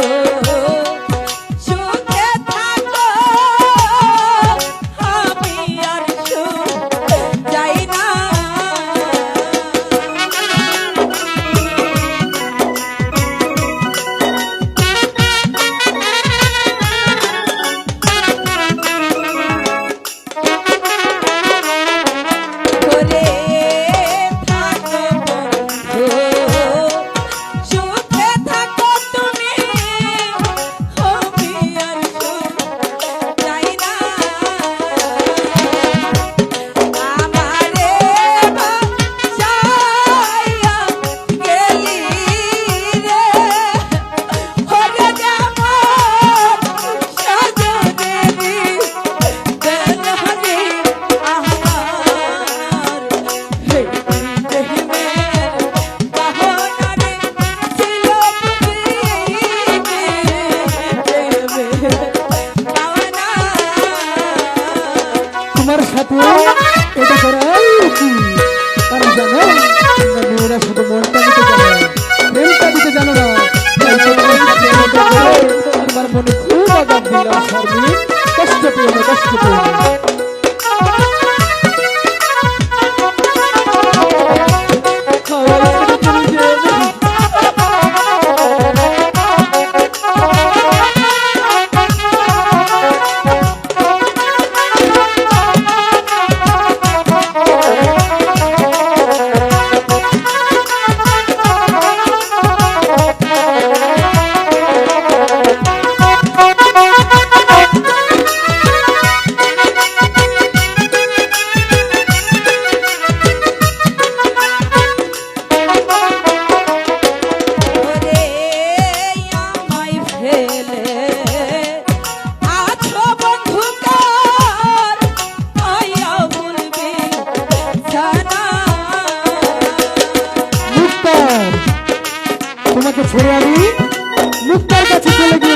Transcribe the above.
গো আমার সাথে এটা করা কারণ জানো মেয়েরা শুধু মনটা দিতে জানো, প্রেমটা দিতে জানো না। আমার মনে খুব আঘাত দিলাম কষ্ট পেয়ে কষ্ট পেয়ে ঝরে আমি মুক্তার কাছে চলে গিয়ে